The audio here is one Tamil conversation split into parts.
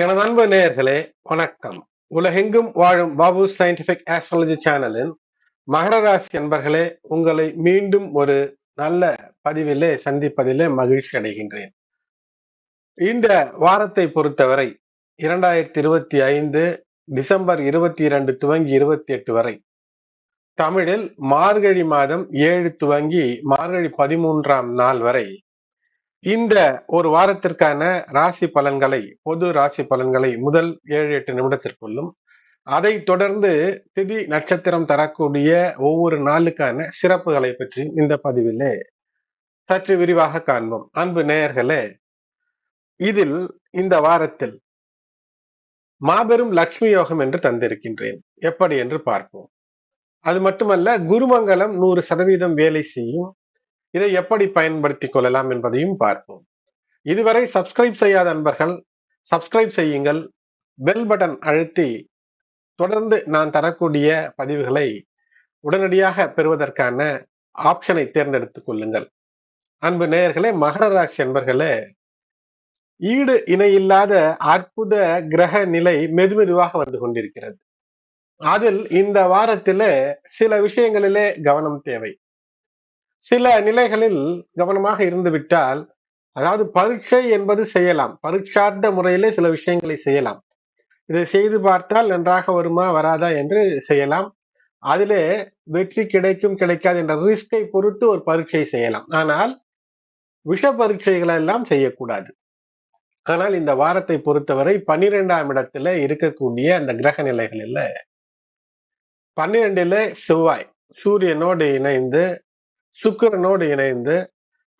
எனது அன்பு நேயர்களே வணக்கம். உலகெங்கும் வாழும் பாபு சயின்டிபிக் ஆஸ்ட்ராலஜி சேனலின் மகர ராசி என்பர்களே உங்களை மீண்டும் ஒரு நல்ல பதிவிலே சந்திப்பதிலே மகிழ்ச்சி அடைகின்றேன். இந்த வாரத்தை பொறுத்தவரை இரண்டாயிரத்தி இருபத்தி ஐந்து டிசம்பர் இருபத்தி இரண்டு துவங்கி இருபத்தி எட்டு வரை தமிழில் மார்கழி மாதம் ஏழு துவங்கி மார்கழி பதிமூன்றாம் நாள் வரை இந்த ஒரு வாரத்திற்கான ராசி பலன்களை பொது ராசி பலன்களை முதல் ஏழு எட்டு நிமிடத்திற்குள்ளும் அதை தொடர்ந்து திதி நட்சத்திரம் தரக்கூடிய ஒவ்வொரு நாளுக்கான சிறப்புகளை பற்றி இந்த பதிவிலே சற்று விரிவாக காண்போம். அன்பு நேயர்களே இதில் இந்த வாரத்தில் மாபெரும் லக்ஷ்மி யோகம் என்று தந்திருக்கின்றேன். எப்படி என்று பார்ப்போம். அது மட்டுமல்ல குருமங்கலம் நூறு சதவீதம் வேலை செய்யும் இதை எப்படி பயன்படுத்திக் கொள்ளலாம் என்பதையும் பார்ப்போம். இதுவரை சப்ஸ்கிரைப் செய்யாத நண்பர்கள் சப்ஸ்கிரைப் செய்யுங்கள். பெல் பட்டன் அழுத்தி தொடர்ந்து நான் தரக்கூடிய பதிவுகளை உடனடியாக பெறுவதற்கான ஆப்ஷனை தேர்ந்தெடுத்துக் கொள்ளுங்கள். அன்பு நேயர்களே மகர ராசி என்பர்களே ஈடு இணையில்லாத அற்புத கிரக நிலை மெதுமெதுவாக வந்து கொண்டிருக்கிறது. அதில் இந்த வாரத்திலே சில விஷயங்களிலே கவனம் தேவை. சில நிலைகளில் கவனமாக இருந்து விட்டால் அதாவது பரீட்சை என்பது செய்யலாம். பரீட்சார்த்த முறையிலே சில விஷயங்களை செய்யலாம். இதை செய்து பார்த்தால் நன்றாக வருமா வராதா என்று செய்யலாம். அதிலே வெற்றி கிடைக்கும் கிடைக்காது என்ற ரிஸ்கை பொறுத்து ஒரு பரீட்சை செய்யலாம். ஆனால் விஷ பரீட்சைகளை எல்லாம் செய்யக்கூடாது. ஆனால் இந்த வாரத்தை பொறுத்தவரை பன்னிரெண்டாம் இடத்துல இருக்கக்கூடிய அந்த கிரக நிலைகளில் பன்னிரெண்டுல செவ்வாய் சூரியனோடு இணைந்து சுக்கிரனோடு இணைந்து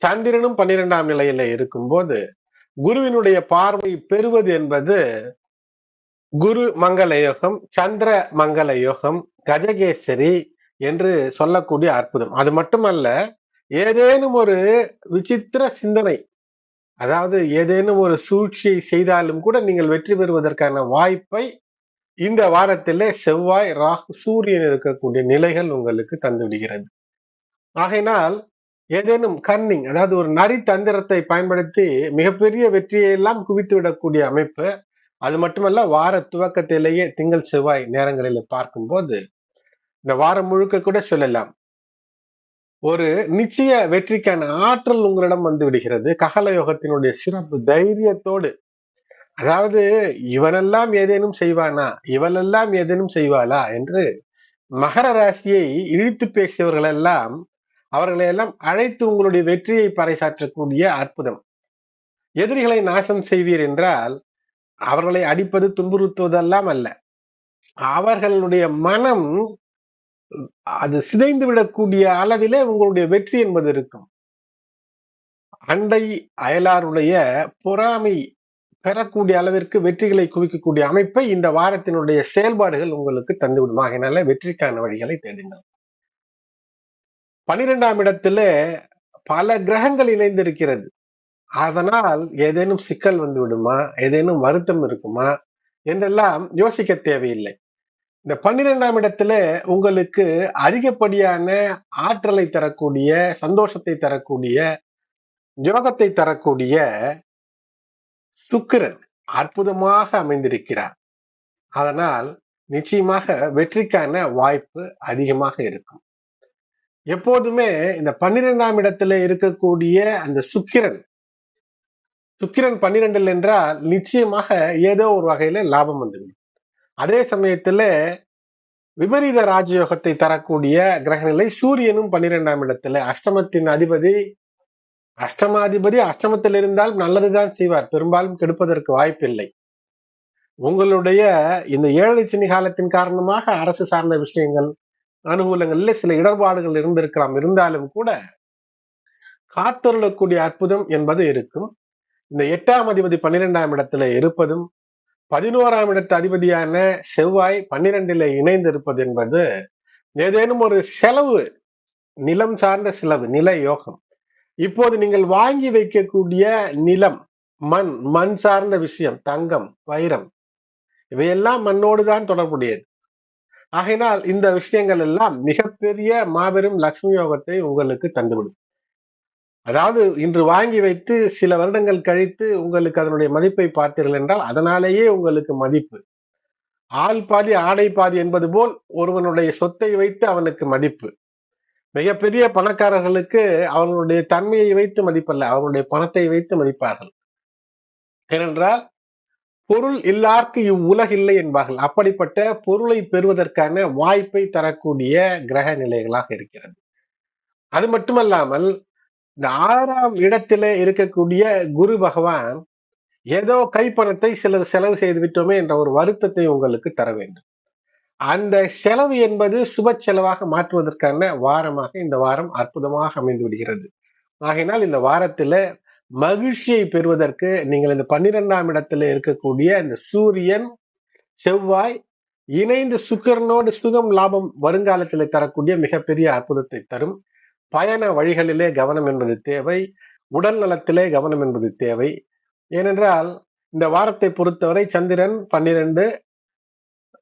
சந்திரனும் பன்னிரெண்டாம் நிலையில இருக்கும்போது குருவினுடைய பார்வை பெறுவது என்பது குரு மங்கள யோகம் சந்திர மங்கள யோகம் கஜகேசரி என்று சொல்லக்கூடிய அற்புதம். அது மட்டுமல்ல ஏதேனும் ஒரு விசித்திர சிந்தனை அதாவது ஏதேனும் ஒரு சூழ்ச்சியை செய்தாலும் கூட நீங்கள் வெற்றி பெறுவதற்கான வாய்ப்பை இந்த வாரத்திலே செவ்வாய் ராகு சூரியன் இருக்கக்கூடிய நிலைகள் உங்களுக்கு தந்துவிடுகிறது. ஆகையினால் ஏதேனும் கன்னிங் அதாவது ஒரு நரி தந்திரத்தை பயன்படுத்தி மிகப்பெரிய வெற்றியை எல்லாம் குவித்து விடக்கூடிய அமைப்பு அது மட்டுமல்ல வார துவக்கத்திலேயே திங்கள் செவ்வாய் நேரங்களில் பார்க்கும்போது இந்த வாரம் முழுக்க கூட சொல்லலாம். ஒரு நிச்சய வெற்றிக்கான ஆற்றல் உங்களிடம் வந்து விடுகிறது. ககல யோகத்தினுடைய சிறப்பு தைரியத்தோடு. அதாவது இவனெல்லாம் ஏதேனும் செய்வானா? இவளெல்லாம் ஏதேனும் செய்வாளா? என்று மகர ராசியை இழுத்து பேசியவர்களெல்லாம் அவர்களை எல்லாம் அழைத்து உங்களுடைய வெற்றியை பறைசாற்றக்கூடிய அற்புதம். எதிரிகளை நாசம் செய்வீர் என்றால் அவர்களை அடிப்பது துன்புறுத்துவதெல்லாம் அல்ல. அவர்களுடைய மனம் அது சிதைந்து விடக்கூடிய அளவிலே உங்களுடைய வெற்றி என்பது இருக்கும். அண்டை அயலாருடைய பொறாமை பெறக்கூடிய அளவிற்கு வெற்றிகளை குவிக்கக்கூடிய அமைப்பை இந்த வாரத்தினுடைய செயல்பாடுகள் உங்களுக்கு தந்துவிடும். ஆகையினால வெற்றிக்கான வழிகளை தேடுங்கள். பனிரெண்டாம் இடத்துல பல கிரகங்கள் இணைந்திருக்கிறது. அதனால் ஏதேனும் சிக்கல் வந்து விடுமா ஏதேனும் வருத்தம் இருக்குமா? என்றெல்லாம் யோசிக்க தேவையில்லை. இந்த பன்னிரெண்டாம் இடத்துல உங்களுக்கு அதிகப்படியான ஆற்றலை தரக்கூடிய சந்தோஷத்தை தரக்கூடிய யோகத்தை தரக்கூடிய சுக்கிரன் அற்புதமாக அமைந்திருக்கிறார். அதனால் நிச்சயமாக வெற்றிக்கான வாய்ப்பு அதிகமாக இருக்கும். எப்போதுமே இந்த பன்னிரெண்டாம் இடத்துல இருக்கக்கூடிய அந்த சுக்கிரன் சுக்கிரன் பன்னிரெண்டில் என்றால் நிச்சயமாக ஏதோ ஒரு வகையில லாபம் வந்துவிடும். அதே சமயத்துல விபரீத ராஜயோகத்தை தரக்கூடிய கிரகநிலை சூரியனும் பன்னிரெண்டாம் இடத்துல அஷ்டமத்தின் அதிபதி அஷ்டமாதிபதி அஷ்டமத்தில் இருந்தால் நல்லதுதான் செய்வார். பெரும்பாலும் கெடுப்பதற்கு வாய்ப்பில்லை. உங்களுடைய இந்த ஏழை சினி காலத்தின் காரணமாக அரசு சார்ந்த விஷயங்கள் அனுகூலங்கள்ல சில இடர்பாடுகள் இருந்திருக்கலாம். இருந்தாலும் கூட காத்தருளக்கூடிய அற்புதம் என்பது இருக்கும். இந்த எட்டாம் அதிபதி பன்னிரெண்டாம் இடத்துல இருப்பதும் பதினோராம் இடத்து அதிபதியான செவ்வாய் பன்னிரெண்டில இணைந்திருப்பது என்பது ஏதேனும் ஒரு செலவு நிலம் சார்ந்த செலவு நில யோகம். இப்போது நீங்கள் வாங்கி வைக்கக்கூடிய நிலம் மண் மண் சார்ந்த விஷயம் தங்கம் வைரம் இவையெல்லாம் மண்ணோடு தான் தொடர்புடையது. ஆகையினால் இந்த விஷயங்கள் எல்லாம் மிகப்பெரிய மாபெரும் லக்ஷ்மி யோகத்தை உங்களுக்கு தந்துவிடும். அதாவது இன்று வாங்கி வைத்து சில வருடங்கள் கழித்து உங்களுக்கு அதனுடைய மதிப்பை பார்த்தீர்கள் என்றால் அதனாலேயே உங்களுக்கு மதிப்பு. ஆள் பாதி ஆடை பாதி என்பது போல் ஒருவனுடைய சொத்தை வைத்து அவனுக்கு மதிப்பு. மிகப்பெரிய பணக்காரர்களுக்கு அவர்களுடைய தன்மையை வைத்து மதிப்பல்ல அவர்களுடைய பணத்தை வைத்து மதிப்பார்கள். ஏனென்றால் பொருள் இல்லார்க்கு இவ்வுலகில்லை என்பார்கள். அப்படிப்பட்ட பொருளை பெறுவதற்கான வாய்ப்பை தரக்கூடிய கிரக நிலைகளாக இருக்கிறது. அது மட்டுமல்லாமல் இந்த ஆறாம் இடத்திலே இருக்கக்கூடிய குரு பகவான் ஏதோ கைப்பணத்தை சிலர் செலவு செய்து விட்டோமே என்ற ஒரு வருத்தத்தை உங்களுக்கு தர வேண்டும். அந்த செலவு என்பது சுப செலவாக மாற்றுவதற்கான வாரமாக இந்த வாரம் அற்புதமாக அமைந்து விடுகிறது. ஆகையினால் இந்த வாரத்துல மகிழ்ச்சியை பெறுவதற்கு நீங்கள் இந்த பன்னிரெண்டாம் இடத்துல இருக்கக்கூடிய இந்த சூரியன் செவ்வாய் இணைந்து சுக்கரனோடு சுகம் லாபம் வருங்காலத்தில் தரக்கூடிய மிகப்பெரிய அற்புதத்தை தரும். பயண வழிகளிலே கவனம் என்பது தேவை. உடல் நலத்திலே கவனம் என்பது தேவை. ஏனென்றால் இந்த வாரத்தை பொறுத்தவரை சந்திரன் பன்னிரண்டு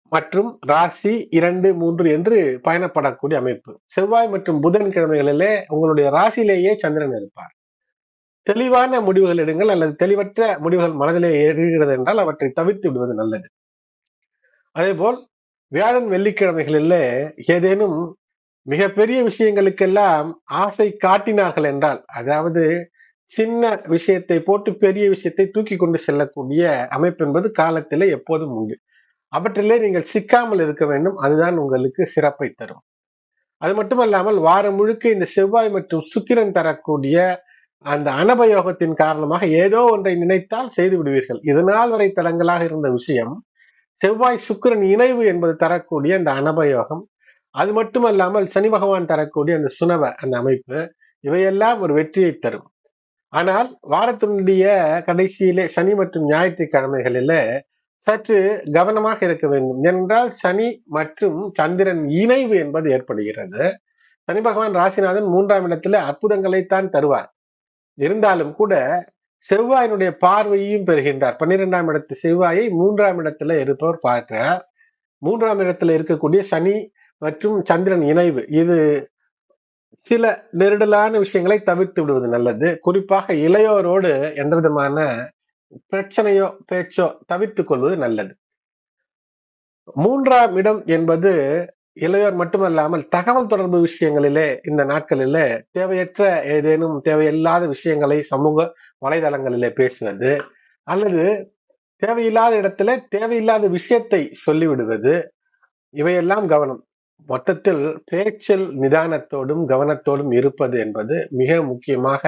மற்றும் ராசி இரண்டு மூன்று என்று பயணப்படக்கூடிய அமைப்பு. செவ்வாய் மற்றும் புதன் கிழமைகளிலே உங்களுடைய ராசியிலேயே சந்திரன் இருப்பார். தெளிவான முடிவுகள் எடுங்கள் அல்லது தெளிவற்ற முடிவுகள் மனதிலே எழுகிறது என்றால் அவற்றை தவிர்த்து விடுவது நல்லது. அதே போல் வியாழன் வெள்ளிக்கிழமைகளில் ஏதேனும் மிகப்பெரிய விஷயங்களுக்கெல்லாம் ஆசை காட்டினார்கள் என்றால் அதாவது சின்ன விஷயத்தை போட்டு பெரிய விஷயத்தை தூக்கி கொண்டு செல்லக்கூடிய அமைப்பு என்பது காலத்தில் எப்போதும் உண்டு. அவற்றிலே நீங்கள் சிக்காமல் இருக்க வேண்டும் அதுதான் உங்களுக்கு சிறப்பை தரும். அது மட்டுமல்லாமல் வாரம் முழுக்க இந்த செவ்வாய் மற்றும் சுக்கிரன் தரக்கூடிய அந்த அனபயோகத்தின் காரணமாக ஏதோ ஒன்றை நினைத்தால் செய்து விடுவீர்கள். இதனால் வரை தடங்களாக இருந்த விஷயம். செவ்வாய் சுக்கிரன் இணைவு என்பது தரக்கூடிய அந்த அனபயோகம். அது மட்டுமல்லாமல் சனி பகவான் தரக்கூடிய அந்த சுனவ அந்த அமைப்பு இவையெல்லாம் ஒரு வெற்றியை தரும். ஆனால் வாரத்தினுடைய கடைசியிலே சனி மற்றும் ஞாயிற்றுக்கிழமைகளில சற்று கவனமாக இருக்க வேண்டும். என்றால் சனி மற்றும் சந்திரன் இணைவு என்பது ஏற்படுகிறது. சனி பகவான் ராசிநாதன் மூன்றாம் இடத்துல அற்புதங்களைத்தான் தருவார். இருந்தாலும் கூட செவ்வாயினுடைய பார்வையையும் பெறுகின்றார். பன்னிரெண்டாம் இடத்து செவ்வாயை மூன்றாம் இடத்துல இருப்பவர் பார்க்கிறார். மூன்றாம் இடத்துல இருக்கக்கூடிய சனி மற்றும் சந்திரன் இணைவு. இது சில நெருடலான விஷயங்களை தவிர்த்து விடுவது நல்லது. குறிப்பாக இளையோரோடு எந்த விதமான பிரச்சனையோ பேச்சோ தவிர்த்துக் கொள்வது நல்லது. மூன்றாம் இடம் என்பது இளையோர் மட்டுமல்லாமல் தகவல் தொடர்பு விஷயங்களிலே இந்த நாட்களிலே தேவையற்ற ஏதேனும் தேவையில்லாத விஷயங்களை சமூக வலைதளங்களிலே பேசுவது அல்லது தேவையில்லாத இடத்துல தேவையில்லாத விஷயத்தை சொல்லிவிடுவது இவையெல்லாம் கவனம். மொத்தத்தில் பேச்சில் நிதானத்தோடும் கவனத்தோடும் இருப்பது என்பது மிக முக்கியமாக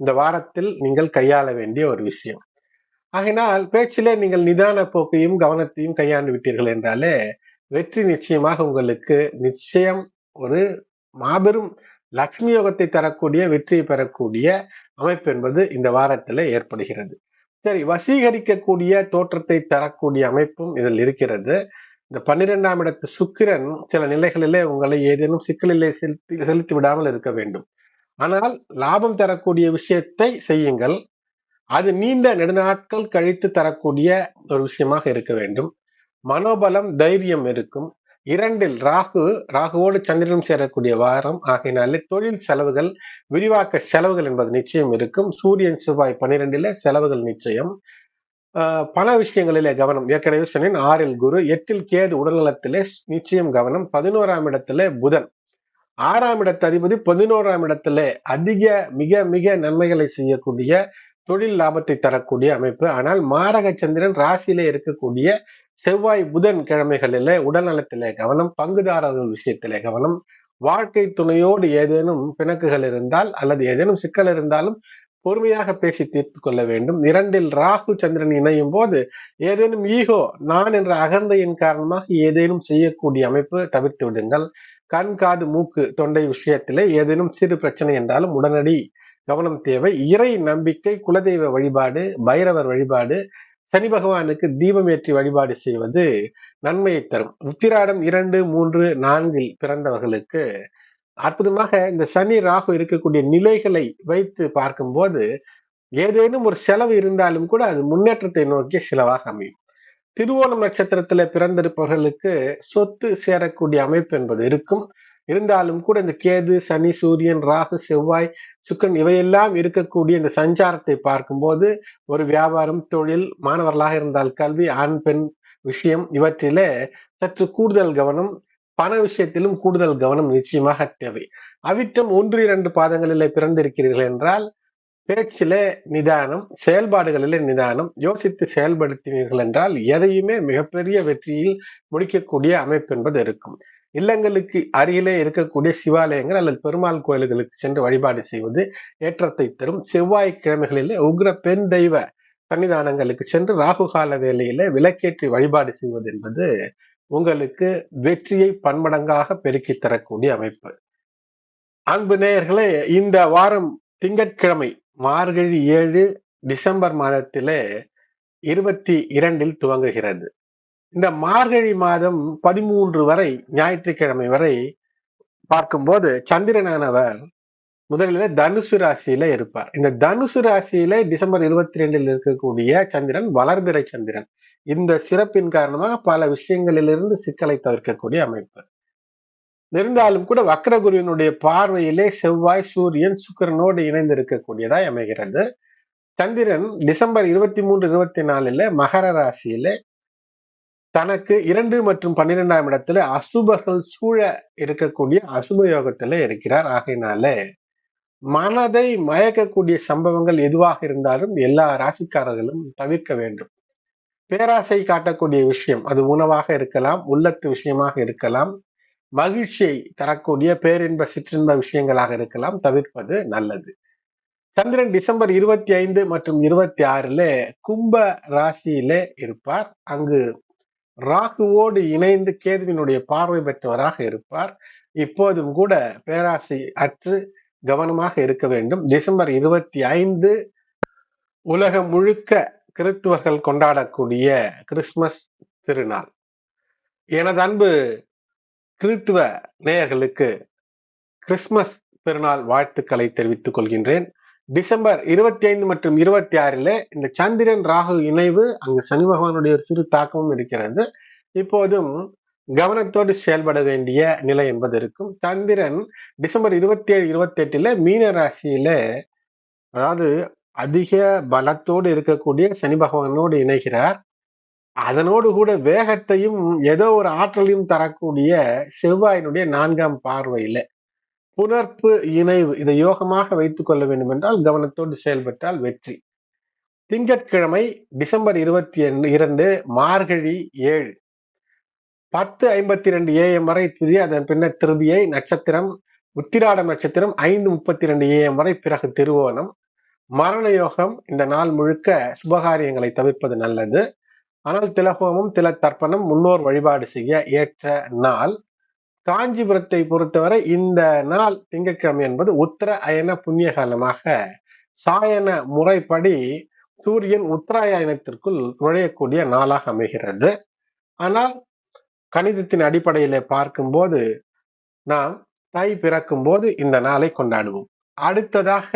இந்த வாரத்தில் நீங்கள் கையாள வேண்டிய ஒரு விஷயம். ஆகினால் பேச்சிலே நீங்கள் நிதான போக்கையும் கவனத்தையும் கையாண்டு விட்டீர்கள் என்றாலே வெற்றி நிச்சயமாக உங்களுக்கு நிச்சயம் ஒரு மாபெரும் லக்ஷ்மி யோகத்தை தரக்கூடிய வெற்றியை பெறக்கூடிய அமைப்பு என்பது இந்த வாரத்தில் ஏற்படுகிறது. சரி வசீகரிக்கக்கூடிய தோற்றத்தை தரக்கூடிய அமைப்பும் இதில் இருக்கிறது. இந்த பன்னிரெண்டாம் இடத்து சுக்கிரன் சில நிலைகளிலே உங்களை ஏதேனும் சிக்கலிலே செலுத்தி செலுத்தி விடாமல் இருக்க வேண்டும். ஆனால் லாபம் தரக்கூடிய விஷயத்தை செய்யுங்கள். அது நீண்ட நெடுநாட்கள் கழித்து தரக்கூடிய ஒரு விஷயமாக இருக்க வேண்டும். மனோபலம் தைரியம் இருக்கும். இரண்டில் ராகு ராகுவோடு சந்திரனும் சேரக்கூடிய வாரம். ஆகையினாலே தொழில் செலவுகள் விரிவாக்க செலவுகள் என்பது நிச்சயம் இருக்கும். சூரியன் செவ்வாய் பன்னிரெண்டில செலவுகள் நிச்சயம். பல விஷயங்களிலே கவனம். ஏற்கனவே சொன்னேன் ஆறில் குரு எட்டில் கேது உடல்நலத்திலே நிச்சயம் கவனம். பதினோராம் இடத்திலே புதன். ஆறாம் இடத்து அதிபதி பதினோராம் இடத்திலே அதிக மிக மிக நன்மைகளை செய்யக்கூடிய தொழில் லாபத்தை தரக்கூடிய அமைப்பு. ஆனால் மாரக சந்திரன் ராசியில இருக்கக்கூடிய செவ்வாய் புதன் கிழமைகளிலே உடல்நலத்திலே கவனம் பங்குதாரர்கள் விஷயத்திலே கவனம் வாழ்க்கை துணையோடு ஏதேனும் பிணக்குகள் இருந்தால் அல்லது ஏதேனும் சிக்கல் இருந்தாலும் பொறுமையாக பேசி தீர்த்து கொள்ள வேண்டும். இரண்டில் ராகு சந்திரன் இணையும் போது ஏதேனும் ஈகோ நான் என்ற அகந்தையின் காரணமாக ஏதேனும் செய்யக்கூடிய அமைப்பு தவிர்த்து விடுங்கள். கண் காது மூக்கு தொண்டை விஷயத்திலே ஏதேனும் சிறு பிரச்சனை என்றாலும் உடனடி கவனம் தேவை. இறை நம்பிக்கை குலதெய்வ வழிபாடு பைரவர் வழிபாடு சனி பகவானுக்கு தீபம் ஏற்றி வழிபாடு செய்வது நன்மையை தரும். உத்திராடம் இரண்டு மூன்று நான்கில் பிறந்தவர்களுக்கு அற்புதமாக இந்த சனி ராகு இருக்கக்கூடிய நிலைகளை வைத்து பார்க்கும்போது ஏதேனும் ஒரு செலவு இருந்தாலும் கூட அது முன்னேற்றத்தை நோக்கிய செலவாக அமையும். திருவோணம் நட்சத்திரத்துல பிறந்திருப்பவர்களுக்கு சொத்து சேரக்கூடிய அமைப்பு என்பது இருக்கும். இருந்தாலும் கூட இந்த கேது சனி சூரியன் ராகு செவ்வாய் சுக்கன் இவையெல்லாம் இருக்கக்கூடிய இந்த சஞ்சாரத்தை பார்க்கும்போது ஒரு வியாபாரம் தொழில் மாணவர்களாக இருந்தால் கல்வி ஆண் பெண் விஷயம் இவற்றிலே சற்று கூடுதல் கவனம் பண விஷயத்திலும் கூடுதல் கவனம் நிச்சயமாக தேவை. அவிட்டம் ஒன்று இரண்டு பாதங்களிலே பிறந்திருக்கிறீர்கள் என்றால் பேச்சிலே நிதானம் செயல்பாடுகளிலே நிதானம் யோசித்து செயல்படுத்தினீர்கள் என்றால் எதையுமே மிகப்பெரிய வெற்றியில் முடிக்கக்கூடிய அமைப்பு என்பது இருக்கும். இல்லங்களுக்கு அருகிலே இருக்கக்கூடிய சிவாலயங்கள் அல்லது பெருமாள் கோயில்களுக்கு சென்று வழிபாடு செய்வது ஏற்றத்தை தரும். செவ்வாய்க்கிழமைகளிலே உக்ர பெண் தெய்வ சன்னிதானங்களுக்கு சென்று ராகுகால வேலையில விளக்கேற்றி வழிபாடு செய்வது என்பது உங்களுக்கு வெற்றியை பன்மடங்காக பெருக்கி தரக்கூடிய அமைப்பு. அன்பு நேயர்களே இந்த வாரம் திங்கட்கிழமை மார்கழி ஏழு டிசம்பர் மாதத்திலே இருபத்தி இரண்டில் துவங்குகிறது. இந்த மார்கழி மாதம் பதிமூன்று வரை ஞாயிற்றுக்கிழமை வரை பார்க்கும்போது சந்திரனானவர் முதலில் தனுசு ராசியில இருப்பார். இந்த தனுசு ராசியில டிசம்பர் இருபத்தி ரெண்டில் இருக்கக்கூடிய சந்திரன் வளர்பிறை சந்திரன். இந்த சிறப்பின் காரணமாக பல விஷயங்களிலிருந்து சிக்கலை தவிர்க்கக்கூடிய அமைப்பு. இருந்தாலும் கூட வக்ரகுருவினுடைய பார்வையிலே செவ்வாய் சூரியன் சுக்கரனோடு இணைந்து இருக்கக்கூடியதாய் அமைகிறது. சந்திரன் டிசம்பர் இருபத்தி மூன்று இருபத்தி நாலுல மகர ராசியில தனக்கு இரண்டு மற்றும் பன்னிரெண்டாம் இடத்துல அசுபர்கள் சூழ இருக்கக்கூடிய அசுப யோகத்துல இருக்கிறார். ஆகையினால மனதை மயக்கக்கூடிய சம்பவங்கள் எதுவாக இருந்தாலும் எல்லா ராசிக்காரர்களும் தவிர்க்க வேண்டும். பேராசை காட்டக்கூடிய விஷயம் அது உணவாக இருக்கலாம் உள்ளத்து விஷயமாக இருக்கலாம் மகிழ்ச்சியை தரக்கூடிய பேரின்ப சிற்றின்ப விஷயங்களாக இருக்கலாம் தவிர்ப்பது நல்லது. சந்திரன் டிசம்பர் இருபத்தி ஐந்து மற்றும் இருபத்தி ஆறுல கும்ப ராசியிலே இருப்பார். அங்கு ராகுவோடு இணைந்து கேதுவினுடைய பார்வை பெற்றவராக இருப்பார். இப்போதும் கூட பேராசை அற்று கவனமாக இருக்க வேண்டும். டிசம்பர் இருபத்தி ஐந்து உலகம் முழுக்க கிறிஸ்துவர்கள் கொண்டாடக்கூடிய கிறிஸ்துமஸ் திருநாள். எனது அன்பு கிறிஸ்துவ நேயர்களுக்கு கிறிஸ்துமஸ் பெருநாள் வாழ்த்துக்களை தெரிவித்துக் கொள்கின்றேன். டிசம்பர் இருபத்தி ஐந்து மற்றும் இருபத்தி ஆறில் இந்த சந்திரன் ராகு இணைவு அங்கு சனி பகவானுடைய ஒரு சிறு தாக்கமும் இருக்கிறது. இப்போதும் கவனத்தோடு செயல்பட வேண்டிய நிலை என்பது இருக்கும். சந்திரன் டிசம்பர் இருபத்தி ஏழு இருபத்தி எட்டுல மீன ராசியில அதாவது அதிக பலத்தோடு இருக்கக்கூடிய சனி பகவானோடு இணைகிறார். அதனோடு கூட வேகத்தையும் ஏதோ ஒரு ஆற்றலையும் தரக்கூடிய செவ்வாயினுடைய நான்காம் பார்வையில. புணர்ப்பு இணைவு இதை யோகமாக வைத்துக் கொள்ள வேண்டும் என்றால் கவனத்தோடு செயல்பட்டால் வெற்றி. திங்கட்கிழமை டிசம்பர் இருபத்தி இரண்டு மார்கழி ஏழு. பத்து ஐம்பத்தி ரெண்டு ஏஎம் வரை திதி அதன் பின்னர் திருதியை நட்சத்திரம் உத்திராட நட்சத்திரம் ஐந்து முப்பத்தி ரெண்டு ஏஎம் வரை பிறகு திருவோணம். மரண யோகம் இந்த நாள் முழுக்க சுபகாரியங்களை தவிர்ப்பது நல்லது. ஆனால் திலகோமம் தில தர்ப்பணம் முன்னோர் வழிபாடு செய்ய ஏற்ற நாள். காஞ்சிபுரத்தை பொறுத்தவரை இந்த நாள் திங்கட்கிழமை என்பது உத்தர அயன புண்ணிய காலமாக சாயன முறைப்படி சூரியன் உத்தராயணத்திற்குள் நுழையக்கூடிய நாளாக அமைகிறது. ஆனால் கணிதத்தின் அடிப்படையிலே பார்க்கும்போது நாம் தை பிறக்கும் போது இந்த நாளை கொண்டாடுவோம். அடுத்ததாக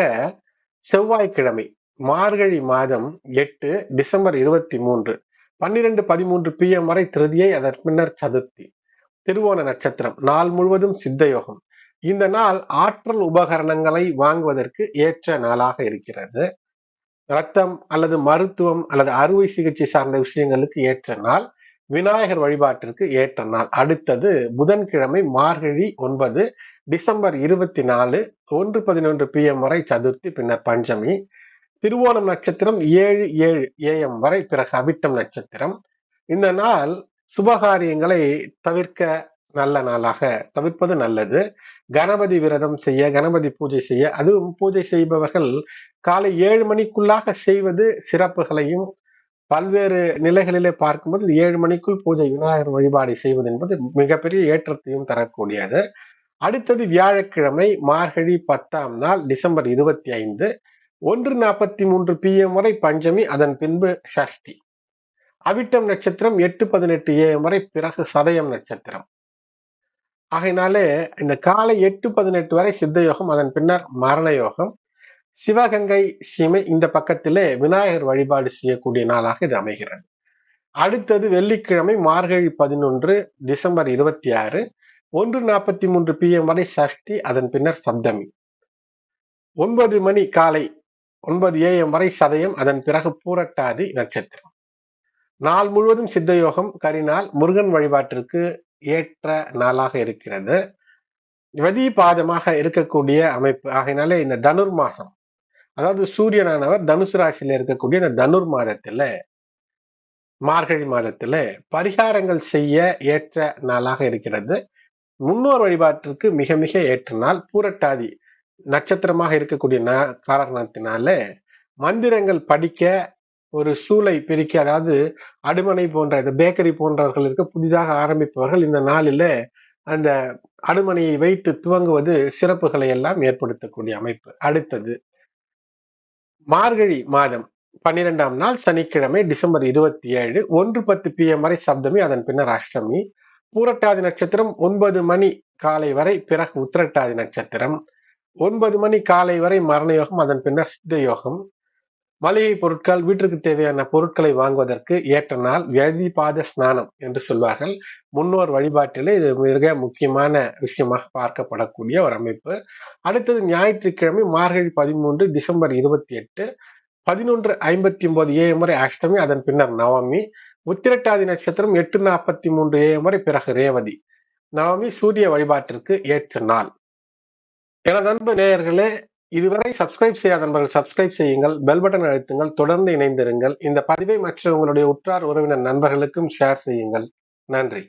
செவ்வாய்க்கிழமை மார்கழி மாதம் எட்டு டிசம்பர் இருபத்தி மூன்று பன்னிரெண்டு பதிமூன்று பி எம் வரை திருதியை அதன் பின்னர் சதுர்த்தி. திருவோண நட்சத்திரம் நாள் முழுவதும் சித்தயோகம். இந்த நாள் ஆற்றல் உபகரணங்களை வாங்குவதற்கு ஏற்ற நாளாக இருக்கிறது. ரத்தம் அல்லது மருத்துவம் அல்லது அறுவை சிகிச்சை சார்ந்த விஷயங்களுக்கு ஏற்ற நாள் விநாயகர் வழிபாட்டிற்கு ஏற்ற நாள். அடுத்தது புதன்கிழமை மார்கழி ஒன்பது டிசம்பர் இருபத்தி நாலு ஒன்று பதினொன்று பி எம் வரை சதுர்த்தி பின்னர் பஞ்சமி. திருவோணம் நட்சத்திரம் ஏழு ஏழு ஏஎம் வரை பிறகு அபிட்டம் நட்சத்திரம். இந்த நாள் சுபகாரியங்களை தவிர்க்க நல்ல நாளாக தவிர்ப்பது நல்லது. கணபதி விரதம் செய்ய கணபதி பூஜை செய்ய அதுவும் பூஜை செய்பவர்கள் காலை ஏழு மணிக்குள்ளாக செய்வது சிறப்புகளையும் பல்வேறு நிலைகளிலே பார்க்கும்போது ஏழு மணிக்குள் பூஜை விநாயகர் வழிபாடு செய்வது என்பது மிகப்பெரிய ஏற்றத்தையும் தரக்கூடியது. அடுத்தது வியாழக்கிழமை மார்கழி பத்தாம் நாள் டிசம்பர் இருபத்தி ஐந்து ஒன்று நாற்பத்தி மூன்று பிஎம் வரை பஞ்சமி அதன் பின்பு ஷஷ்டி. அவிட்டம் நட்சத்திரம் எட்டு பதினெட்டு ஏஎம் வரை பிறகு சதயம் நட்சத்திரம். ஆகையினாலே இந்த காலை எட்டு பதினெட்டு வரை சித்த யோகம் அதன் பின்னர் மரண யோகம். சிவகங்கை சீமை இந்த பக்கத்திலே விநாயகர் வழிபாடு செய்யக்கூடிய நாளாக இது அமைகிறது. அடுத்தது வெள்ளிக்கிழமை மார்கழி பதினொன்று டிசம்பர் இருபத்தி ஆறு ஒன்று நாற்பத்தி மூன்று பிஎம் வரை சஷ்டி அதன் பின்னர் சப்தமி. ஒன்பது மணி காலை ஒன்பது ஏஎம் வரை சதயம் அதன் பிறகு பூரட்டாதி நட்சத்திரம். நாள் முழுவதும் சித்த யோகம் கரினால் முருகன் வழிபாட்டிற்கு ஏற்ற நாளாக இருக்கிறது. வதி பாதமாக இருக்கக்கூடிய அமைப்பு. ஆகையினாலே இந்த தனுர் மாசம் அதாவது சூரியனானவர் தனுசு ராசியில இருக்கக்கூடிய இந்த தனுர் மாதத்துல மார்கழி மாதத்துல பரிகாரங்கள் செய்ய ஏற்ற நாளாக இருக்கிறது. முன்னோர் வழிபாட்டிற்கு மிக மிக ஏற்ற நாள். பூரட்டாதி நட்சத்திரமாக இருக்கக்கூடிய காரணத்தினால மந்திரங்கள் படிக்க ஒரு சூளை பெருக்கி அதாவது அடுமனை போன்ற இந்த பேக்கரி போன்றவர்களுக்கு புதிதாக ஆரம்பிப்பவர்கள் இந்த நாளில அந்த அடுமனையை வைத்து துவங்குவது சிறப்புகளை எல்லாம் ஏற்படுத்தக்கூடிய அமைப்பு. அடுத்தது மார்கழி மாதம் பன்னிரெண்டாம் நாள் சனிக்கிழமை டிசம்பர் இருபத்தி ஏழு ஒன்று பத்து பி எம் வரை சப்தமி அதன் பின்னர் அஷ்டமி. பூரட்டாதி நட்சத்திரம் ஒன்பது மணி காலை வரை பிறகு உத்திரட்டாதி நட்சத்திரம். ஒன்பது மணி காலை வரை மரண யோகம் அதன் பின்னர் சித்த யோகம். மளிகை பொருட்கள் வீட்டிற்கு தேவையான பொருட்களை வாங்குவதற்கு ஏற்ற நாள் பாத ஸ்நானம் என்று சொல்வார்கள். முன்னோர் வழிபாட்டிலே இது மிக முக்கியமான விஷயமாக பார்க்கப்படக்கூடிய ஒரு அமைப்பு. அடுத்தது ஞாயிற்றுக்கிழமை மார்கழி பதிமூன்று டிசம்பர் இருபத்தி எட்டு பதினொன்று ஐம்பத்தி ஒன்பது ஏஎம் வரை அஷ்டமி அதன் பின்னர் நவமி உத்திரட்டாதி நட்சத்திரம் எட்டு நாற்பத்தி மூன்று ஏஎம் வரை பிறகு ரேவதி. நவமி சூரிய வழிபாட்டிற்கு ஏற்ற நாள். எனது அன்பு நேயர்களே இதுவரை சப்ஸ்கிரைப் செய்யாத நண்பர்கள் சப்ஸ்கிரைப் செய்யுங்கள் பெல் பட்டன் அழுத்துங்கள் தொடர்ந்து இணைந்திருங்கள். இந்த பதிவை மற்ற உங்களுடைய உற்றார் உறவினர் நண்பர்களுக்கும் ஷேர் செய்யுங்கள். நன்றி.